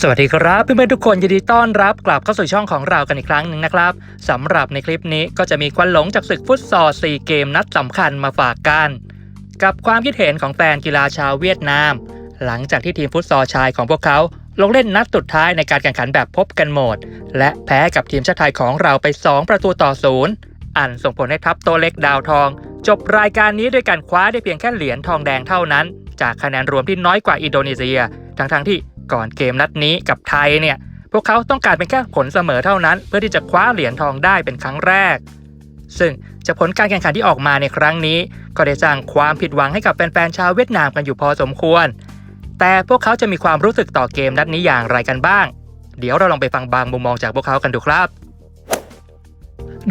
สวัสดีครับเพื่อนๆทุกคนยินดีต้อนรับกลับเข้าสู่ช่องของเรากันอีกครั้งหนึ่งนะครับสำหรับในคลิปนี้ก็จะมีควันหลงจากศึกฟุตซอลซีเกมนัดสำคัญมาฝากกัน กับความคิดเห็นของแฟนกีฬาชาวเวียดนาม หลังจากที่ทีมฟุตซอลชายของพวกเขาลงเล่นนัดสุดท้ายในการแข่งขันแบบพบกันหมด และแพ้กับทีมชาติไทยของเราไป 2 ประตูต่อศูนย์อันส่งผลให้ทัพโตวเล็กดาวทอง จบรายการนี้ด้วยการคว้าได้เพียงแค่เหรียญทองแดงเท่านั้น จากคะแนนรวมที่น้อยกว่าอินโดนีเซีย ทั้งๆที่ ก่อนเกมนัดนี้กับไทยเนี่ย พวกเขาต้องการเป็นแค่ผลเสมอเท่านั้น เพื่อที่จะคว้าเหรียญทองได้เป็นครั้งแรก ซึ่งจากผลการแข่งขันที่ออกมาในครั้งนี้ ก็ได้สร้างความผิดหวังให้กับแฟนๆชาวเวียดนามกันอยู่พอสมควร แต่พวกเขาจะมีความรู้สึกต่อเกมนัดนี้อย่างไรกันบ้าง เดี๋ยวเราลองไปฟังบางมุมมองจากพวกเขากันดูครับ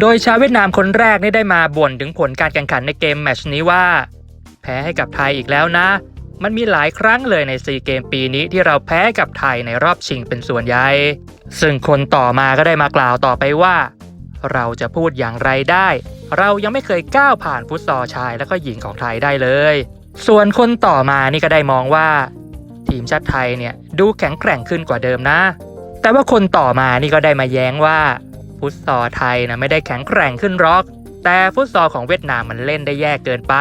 โดยชาวเวียดนามคนแรกนี่ได้มาบ่นถึงผลการแข่งขันในเกมแมตชนี้ว่า แพ้ให้กับไทยอีกแล้วนะ มันมีหลายครั้งเลยในซีเกมปีนี้ที่เราแพ้กับไทยในรอบชิงเป็นส่วนใหญ่ ซึ่งคนต่อมาก็ได้มากล่าวต่อไปว่า เราจะพูดอย่างไรได้ เรายังไม่เคยก้าวผ่านฟุตซอลชายและก็หญิงของไทยได้เลย ส่วนคนต่อมานี่ก็ได้มองว่า ทีมชาติไทยเนี่ยดูแข็งแกร่งขึ้นกว่าเดิมนะ แต่ว่าคนต่อมานี่ก็ได้มาแย้งว่าฟุตซอลไทยนะไม่ได้แข็งแกร่งขึ้นหรอก แต่ฟุตซอลของเวียดนามมันเล่นได้แย่เกินไป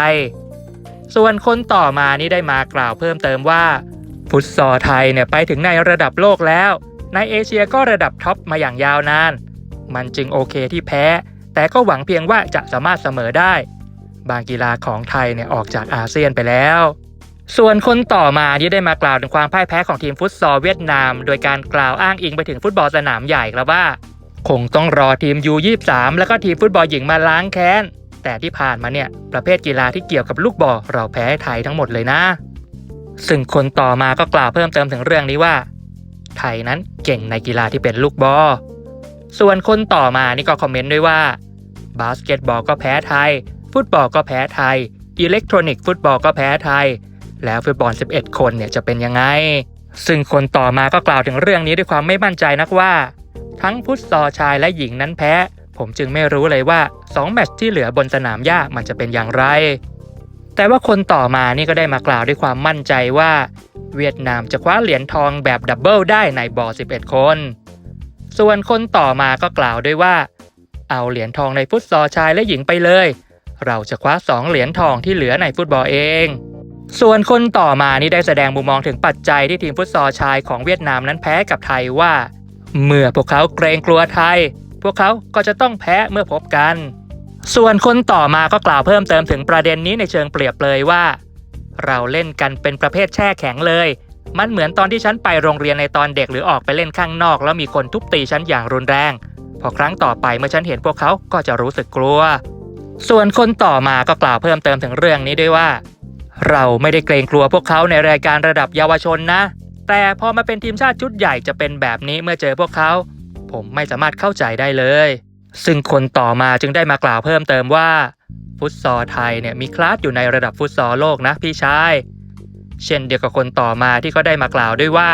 ส่วนคนต่อมานี่ได้มากล่าวเพิ่มเติมว่า ฟุตซอลไทยเนี่ยไปถึงในระดับโลกแล้ว ในเอเชียก็ระดับท็อปมาอย่างยาวนาน มันจึงโอเคที่แพ้ แต่ก็หวังเพียงว่าจะสามารถเสมอได้ บางกีฬาของไทยเนี่ยออกจากอาเซียนไปแล้ว ส่วนคนต่อมาที่ได้มากล่าวถึงความพ่ายแพ้ของทีมฟุตซอลเวียดนาม โดยการกล่าวอ้างอิงไปถึงฟุตบอลสนามใหญ่ครับว่า คงต้องรอทีม U23 แล้วก็ทีมฟุตบอลหญิงมาล้างแค้น แต่ที่ผ่านมาเนี่ยประเภทกีฬาที่เกี่ยวกับลูกบอลเราแพ้ไทยทั้งหมดเลยนะ ซึ่งคนต่อมาก็กล่าวเพิ่มเติมถึงเรื่องนี้ว่า ไทยนั้นเก่งในกีฬาที่เป็นลูกบอลส่วนคนต่อมานี่ก็คอมเมนต์ด้วยว่าบาสเกตบอลก็แพ้ไทย ฟุตบอลก็แพ้ไทย อิเล็กทรอนิกส์ฟุตบอลก็แพ้ไทย แล้วฟุตบอล 11 คนเนี่ยจะเป็นยังไง ซึ่งคนต่อมาก็กล่าวถึงเรื่องนี้ด้วยความไม่มั่นใจนักว่า ทั้งฟุตซอลชายและหญิงนั้นแพ้ ผมจึงไม่รู้เลยว่า 2 แมตช์ที่เหลือบนสนามหญ้ามันจะเป็นอย่างไร แต่ว่าคนต่อมานี่ก็ได้มากล่าวด้วยความมั่นใจว่า เวียดนามจะคว้าเหรียญทองแบบดับเบิลได้ในบอล11 คน ส่วนคนต่อมาก็กล่าวด้วยว่า เอาเหรียญทองในฟุตซอลชายและหญิงไปเลย เราจะคว้า 2 เหรียญทองที่เหลือในฟุตบอลเอง ส่วนคนต่อมานี่ได้แสดงมุมมองถึงปัจจัยที่ทีมฟุตซอลชายของเวียดนามนั้นแพ้กับไทยว่า เมื่อพวกเขาเกรงกลัวไทย พวกเขาก็จะต้องแพ้เมื่อพบกัน ส่วนคนต่อมาก็กล่าวเพิ่มเติมถึงประเด็นนี้ในเชิงเปรียบเลยว่า เราเล่นกันเป็นประเภทแช่แข็งเลย มันเหมือนตอนที่ฉันไปโรงเรียนในตอนเด็กหรือออกไปเล่นข้างนอก แล้วมีคนทุบตีฉันอย่างรุนแรง พอครั้งต่อไปเมื่อฉันเห็นพวกเขาก็จะรู้สึกกลัว ส่วนคนต่อมาก็กล่าวเพิ่มเติมถึงเรื่องนี้ด้วยว่า เราไม่ได้เกรงกลัวพวกเขาในรายการระดับเยาวชนนะแต่พอมาเป็นทีมชาติชุดใหญ่จะเป็นแบบนี้เมื่อเจอพวกเขา ผมไม่สามารถเข้าใจได้เลย ซึ่งคนต่อมาจึงได้มากล่าวเพิ่มเติมว่า ฟุตซอลไทยเนี่ยมีคลาสอยู่ในระดับฟุตซอลโลกนะพี่ชาย เช่นเดียวกับคนต่อมาที่ก็ได้มากล่าวด้วยว่า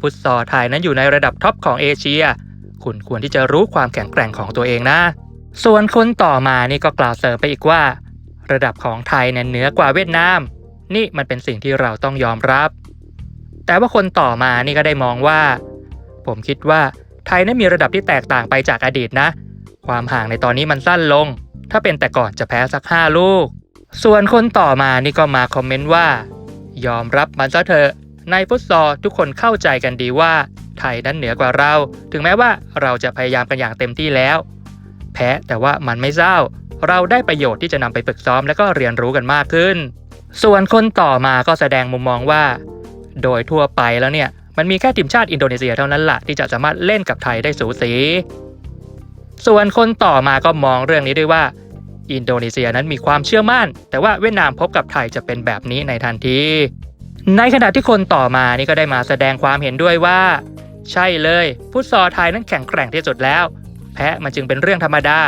ฟุตซอลไทยนั้นอยู่ในระดับท็อปของเอเชีย คุณควรที่จะรู้ความแข็งแกร่งของตัวเองนะ ส่วนคนต่อมานี่ก็กล่าวเสริมไปอีกว่า ระดับของไทยเนี่ยเหนือกว่าเวียดนาม นี่มันเป็นสิ่งที่เราต้องยอมรับแต่ว่าคนต่อมานี่ก็ได้มองว่า ผมคิดว่า ไทยนั้นมีระดับที่แตกต่างไปจากอดีตนะ ความห่างในตอนนี้มันสั้นลง ถ้าเป็นแต่ก่อนจะแพ้สักห้าลูก ส่วนคนต่อมานี่ก็มาคอมเมนต์ว่า ยอมรับมันซะเถอะ ในฟุตซอลทุกคนเข้าใจกันดีว่า ไทยนั้นเหนือกว่าเรา ถึงแม้ว่าเราจะพยายามกันอย่างเต็มที่แล้ว แพ้แต่ว่ามันไม่เศร้า เราได้ประโยชน์ที่จะนำไปฝึกซ้อมและก็เรียนรู้กันมากขึ้น ส่วนคนต่อมาก็แสดงมุมมองว่า โดยทั่วไปแล้วเนี่ย มันมีแค่ทีมชาติอินโดนีเซียเท่านั้นละ่ะที่จะสามารถเล่นกับไทยได้สูสี ส่วนคนต่อมาก็มองเรื่องนี้ด้วยว่า อินโดนีเซียนั้นมีความเชื่อมั่น แต่ว่าเวียดนามพบกับไทยจะเป็นแบบนี้ในทันที ในขณะที่คนต่อมานี่ก็ได้มาแสดงความเห็นด้วยว่า ใช่เลยฟุตซอลไทยนั้นแข็งแกร่งที่สุดแล้ว แพ้มันจึงเป็นเรื่องธรรมดา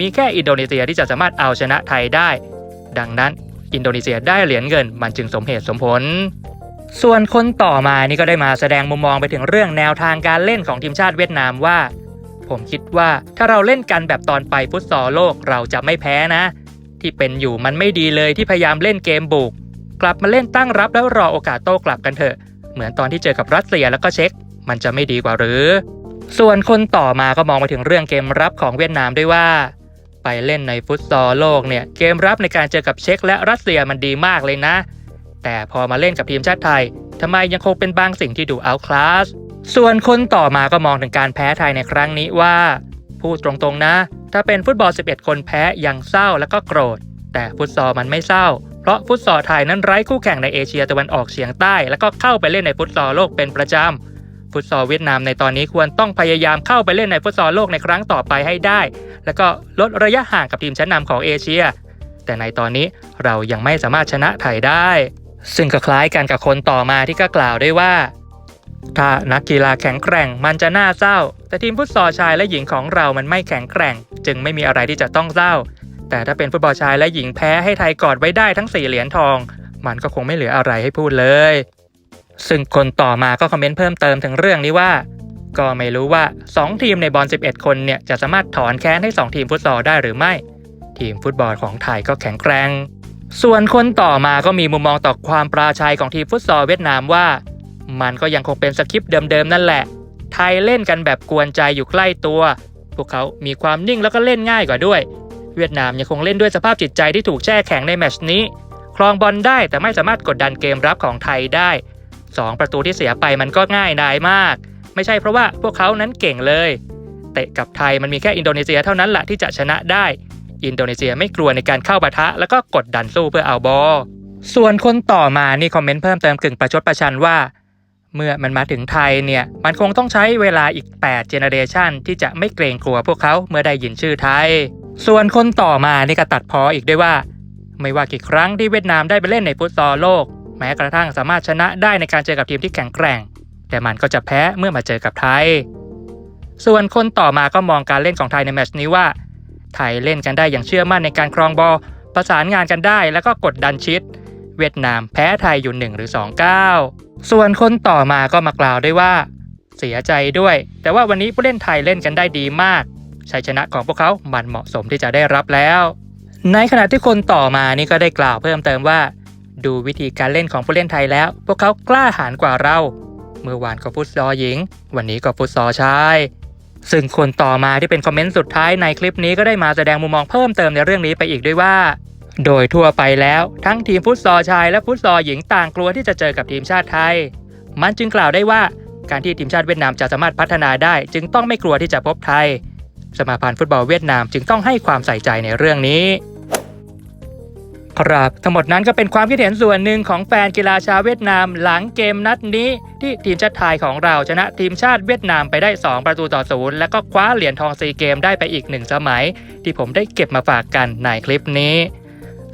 มีแค่อินโดนีเซียที่จะสามารถเอาชนะไทยได้ ดังนั้นอินโดนีเซียได้เหรียญเงินมันจึงสมเหตุสมผล ส่วนคนต่อมานี่ก็ได้มาแสดงมุมมองไปถึงเรื่องแนวทางการเล่นของทีมชาติเวียดนามว่า ผมคิดว่าถ้าเราเล่นกันแบบตอนไปฟุตซอลโลกเราจะไม่แพ้นะ ที่เป็นอยู่มันไม่ดีเลยที่พยายามเล่นเกมบุก กลับมาเล่นตั้งรับแล้วรอโอกาสโต้กลับกันเถอะ เหมือนตอนที่เจอกับรัสเซียแล้วก็เช็กมันจะไม่ดีกว่าหรือ ส่วนคนต่อมาก็มองไปถึงเรื่องเกมรับของเวียดนามด้วยว่า ไปเล่นในฟุตซอลโลกเนี่ยเกมรับในการเจอกับเช็กและรัสเซียมันดีมากเลยนะ แต่พอมาเล่นกับทีมชาติไทยทำไมยังคงเป็นบางสิ่งที่ดูเอาคลาสส่วนคนต่อมาก็มองถึงการแพ้ไทยในครั้งนี้ว่า พูดตรงๆนะ ถ้าเป็นฟุตบอล 11 คนแพ้ยังเศร้าและก็โกรธ แต่ฟุตซอลมันไม่เศร้า เพราะฟุตซอลไทยนั้นไร้คู่แข่งในเอเชียตะวันออกเฉียงใต้ แล้วก็เข้าไปเล่นในฟุตซอลโลกเป็นประจำฟุตซอลเวียดนามในตอนนี้ควรต้องพยายามเข้าไปเล่นในฟุตซอลโลกในครั้งต่อไปให้ได้ แล้วก็ลดระยะห่างกับทีมชั้นนำของเอเชีย แต่ในตอนนี้เรายังไม่สามารถชนะไทยได้ ซึ่งก็คล้ายกันกับคนต่อมาที่ก็กล่าวได้ว่า ถ้านักกีฬาแข็งแกร่งมันจะน่าเศร้า แต่ทีมฟุตซอลชายและหญิงของเรามันไม่แข็งแกร่ง จึงไม่มีอะไรที่จะต้องเศร้า แต่ถ้าเป็นฟุตบอลชายและหญิงแพ้ให้ไทยกอดไว้ได้ทั้ง4เหรียญทอง มันก็คงไม่เหลืออะไรให้พูดเลย ซึ่งคนต่อมาก็คอมเมนต์เพิ่มเติมถึงเรื่องนี้ว่า ก็ไม่รู้ว่า 2 ทีมในบอล 11 คนเนี่ยจะสามารถถอนแค้นให้ 2 ทีมฟุตซอลได้หรือไม่ ทีมฟุตบอลของไทยก็แข็งแกร่ง ส่วนคนต่อมาก็มีมุมมองต่อความปราชัยของทีมฟุตซอลเวียดนามว่า มันก็ยังคงเป็นสคริปต์เดิมๆนั่นแหละ ไทยเล่นกันแบบกวนใจอยู่ใกล้ตัว พวกเขามีความนิ่งแล้วก็เล่นง่ายกว่าด้วย เวียดนามยังคงเล่นด้วยสภาพจิตใจที่ถูกแช่แข็งในแมชนี้ครองบอลได้แต่ไม่สามารถกดดันเกมรับของไทยได้ 2 ประตูที่เสียไปมันก็ง่ายดายมาก ไม่ใช่เพราะว่าพวกเขานั้นเก่งเลย เตะกับไทยมันมีแค่อินโดนีเซียเท่านั้นแหละที่จะชนะได้ อินโดนีเซียไม่กลัวในการเข้าปะทะ แล้วก็กดดันสู้เพื่อเอาบอลส่วนคนต่อมานี่คอมเมนต์เพิ่มเติมกึ่งประชดประชันว่า เมื่อมันมาถึงไทยเนี่ย มันคงต้องใช้เวลาอีก 8 เจเนเรชันที่จะไม่เกรงกลัวพวกเขาเมื่อได้ยินชื่อไทย ส่วนคนต่อมานี่ก็ตัดพออีกด้วยว่า ไม่ว่ากี่ครั้งที่เวียดนามได้ไปเล่นในฟุตซอลโลก แม้กระทั่งสามารถชนะได้ในการเจอกับทีมที่แข็งแกร่ง แต่มันก็จะแพ้เมื่อมาเจอกับไทย ส่วนคนต่อมาก็มองการเล่นของไทยในแมตชนี้ว่า ไทยเล่นกันได้อย่างเชื่อมั่นในการครองบอลประสานงานกันได้แล้วก็กดดันชิด เวียดนามแพ้ไทยอยู่ 1 หรือ 2 9 ส่วนคนต่อมาก็มากล่าวด้วยว่า เสียใจด้วย แต่ว่าวันนี้ผู้เล่นไทยเล่นกันได้ดีมากชัยชนะของพวกเขา มันเหมาะสมที่จะได้รับแล้ว ในขณะที่คนต่อมานี่ก็ได้กล่าวเพิ่มเติมว่า ดูวิธีการเล่นของผู้เล่นไทยแล้ว พวกเขากล้าหาญกว่าเรา เมื่อวานก็ฟุตซอลหญิง วันนี้ก็ฟุตซอลชาย ซึ่งคนต่อมาที่เป็นคอมเมนต์สุดท้ายในคลิปนี้ก็ได้มาแสดงมุมมองเพิ่มเติมในเรื่องนี้ไปอีกด้วยว่า โดยทั่วไปแล้ว ทั้งทีมฟุตซอลชายและฟุตซอลหญิงต่างกลัวที่จะเจอกับทีมชาติไทย มันจึงกล่าวได้ว่าการที่ทีมชาติเวียดนามจะสามารถพัฒนาได้ จึงต้องไม่กลัวที่จะพบไทย สมาพันธ์ฟุตบอลเวียดนามจึงต้องให้ความใส่ใจในเรื่องนี้ ครับ ทั้งหมดนั้นก็เป็นความคิดเห็นส่วนหนึ่งของแฟนกีฬาชาวเวียดนามหลังเกมนัดนี้ ที่ทีมชาติไทยของเราชนะทีมชาติเวียดนามไปได้ 2 ประตูต่อศูนย์และก็คว้าเหรียญทองซีเกมได้ไปอีกหนึ่งสมัย ที่ผมได้เก็บมาฝากกันในคลิปนี้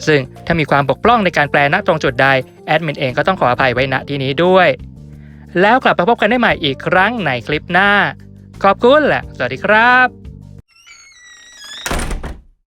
ซึ่งถ้ามีความบกพร่องในการแปลณตรงจุดใดแอดมินเองก็ต้องขออภัยไว้ณที่นี้ด้วย แล้วกลับมาพบกันได้ใหม่อีกครั้งในคลิปหน้า ขอบคุณและสวัสดีครับ